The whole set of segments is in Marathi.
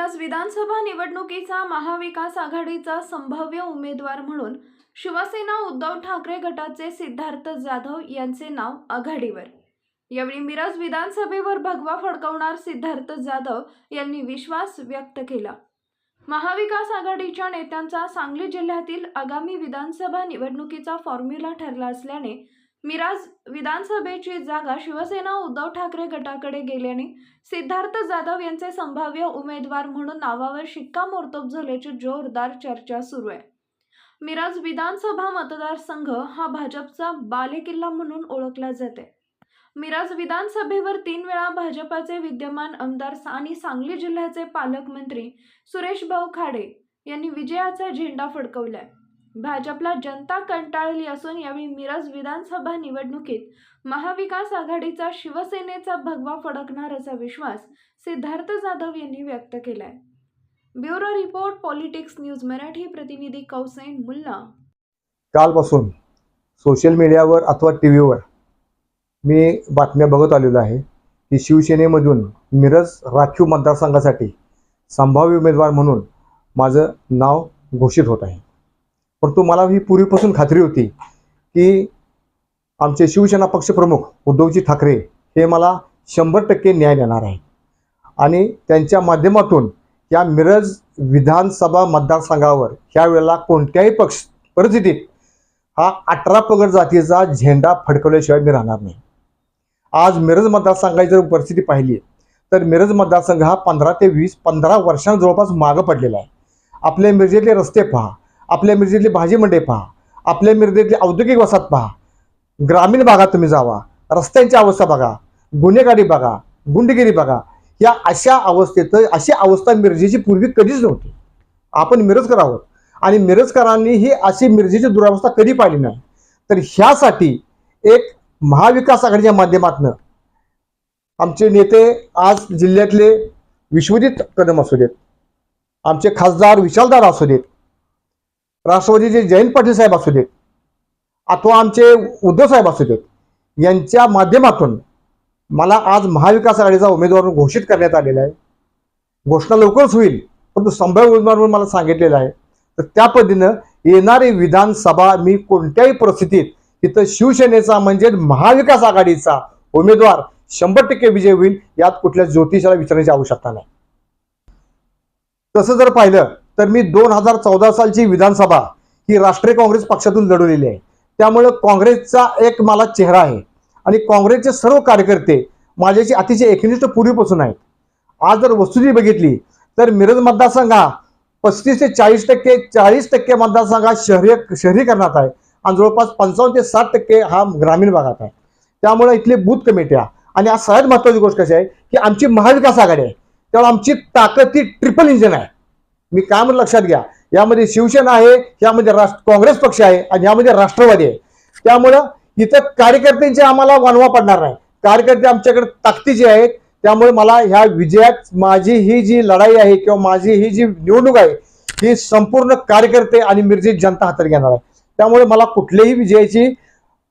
मिरज विधानसभा निवडणुकीचा महाविकास आघाडीचा संभाव्य उमेदवार म्हणून शिवसेना उद्धव ठाकरे गटाचे सिद्धार्थ जाधव यांचे नाव आघाडीवर. यावेळी मिरज विधानसभेवर भगवा फडकवणार सिद्धार्थ जाधव यांनी विश्वास व्यक्त केला. महाविकास आघाडीच्या नेत्यांचा सांगली जिल्ह्यातील आगामी विधानसभा निवडणुकीचा फॉर्म्युला ठरला असल्याने मिराज विधानसभेची जागा शिवसेना उद्धव ठाकरे गटाकडे गेल्याने सिद्धार्थ जाधव यांचे संभाव्य उमेदवार म्हणून नावावर शिक्कामोर्तब झाल्याची जोरदार चर्चा सुरू आहे. मिराज विधानसभा मतदारसंघ हा भाजपचा बालेकिल्ला म्हणून ओळखला जाते. मिराज विधानसभेवर तीन वेळा भाजपाचे विद्यमान आमदार आणि सांगली जिल्ह्याचे पालकमंत्री सुरेश भाऊ खाडे यांनी विजयाचा झेंडा फडकवलाय. भाजपला जनता कंटाळली असून यावेळी मिरज विधानसभा निवडणुकीत महाविकास आघाडीचा शिवसेनेचा भगवा फडकणार असा विश्वास सिद्धार्थ जाधव यांनी व्यक्त केलाय. Bureau report politics news Marathi प्रतिनिधी कौसेन मुल्ला. कालपासून सोशल मीडियावर अथवा टी व्हीवर मी बातम्या बघत आलेलो आहे की शिवसेनेमधून मिरज राखीव मतदारसंघासाठी संभाव्य उमेदवार म्हणून माझं नाव घोषित होत आहे. परंतु मला ही पूर्वीपासून खात्री होती की आमचे शिवसेना पक्षप्रमुख उद्धवजी ठाकरे हे मला शंभर टक्के न्याय देणार आहे आणि त्यांच्या माध्यमातून या मिरज विधानसभा मतदारसंघावर ह्या वेळेला कोणत्याही पक्ष परिस्थितीत हा अठरा पगड जातीचा झेंडा फडकवल्याशिवाय मी राहणार नाही. आज मिरज मतदारसंघाची जर परिस्थिती पाहिली तर मिरज मतदारसंघ हा पंधरा ते वीस पंधरा वर्षां जवळपास मागं पडलेला आहे. आपले मिरजेतले रस्ते पहा. आपल्या मिरजेतली भाजी मंडई पहा. आपल्या मिरजेतली औद्योगिक वसाहत पहा. ग्रामीण भागात तुम्ही जावा. रस्त्यांची अवस्था बघा. गुन्हेगारी बघा. गुंडगिरी बघा. या अशा अवस्थेत अशी अवस्था मिरजेची पूर्वी कधीच नव्हती. आपण मिरजकर आहोत. आणि मिरजकरांनी ही अशी मिरजेची दुरावस्था कधी पाहिली नाही. तर ह्यासाठी एक महाविकास आघाडीच्या माध्यमातून आमचे नेते आज जिल्ह्यातले विश्वजित कदम असू देत आमचे खासदार विशालदार असू देत राष्ट्रवादीचे जयंत पाटील साहेब असू देत अथवा आमचे उद्धव साहेब असू देत यांच्या माध्यमातून मला आज महाविकास आघाडीचा उमेदवार घोषित करण्यात आलेला आहे. घोषणा लवकरच होईल परंतु संभाव्य उमेदवार म्हणून मला सांगितलेलं आहे. तर त्या पद्धतीनं येणारी विधानसभा मी कोणत्याही परिस्थितीत तिथं शिवसेनेचा म्हणजे महाविकास आघाडीचा उमेदवार शंभर टक्के विजय होईल यात कुठल्या ज्योतिषाला विचारण्याची आवश्यकता नाही. तसं जर पाहिलं तर मी दोन हजार चौदा सालची विधानसभा ही राष्ट्रीय काँग्रेस पक्षातून लढवलेली आहे. त्यामुळं काँग्रेसचा एक मला चेहरा आहे. आणि काँग्रेसचे सर्व कार्यकर्ते माझ्याशी अतिशय एकनिष्ठ पूर्वीपासून आहेत. आज जर वस्तुस्थिती बघितली तर मिरज मतदारसंघ हा पस्तीस ते चाळीस टक्के चाळीस टक्के मतदारसंघ हा शहरी शहरीकरणात आहे. आणि जवळपास पंचावन्न ते साठ टक्के हा ग्रामीण भागात आहे. त्यामुळे इथले बूथ कमिट्या आणि आज सगळ्यात महत्वाची गोष्ट कशी आहे की आमची महाविकास आघाडी आहे. त्यामुळे आमची ताकद ही ट्रिपल इंजिन आहे. मी काय म्हणून लक्षात घ्या? यामध्ये शिवसेना आहे यामध्ये राष्ट्र काँग्रेस पक्ष आहे आणि यामध्ये राष्ट्रवादी आहे. त्यामुळं इथं कार्यकर्त्यांचे आम्हाला वानवा पडणार नाही. कार्यकर्ते आमच्याकडे ताकदीचे आहेत. त्यामुळे मला ह्या विजयात माझी ही जी लढाई आहे किंवा माझी ही जी निवडणूक आहे ही संपूर्ण कार्यकर्ते आणि मिरजेत जनता हातात घेणार आहे. त्यामुळे मला कुठल्याही विजयाची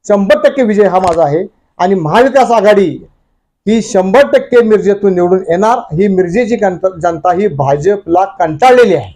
शंभर टक्के विजय हा माझा आहे. आणि महाविकास आघाडी ही शंभर टक्के मिरजेतून निवडून येणार. ही मिरजेची जनता ही भाजपला कंटाळलेली आहे.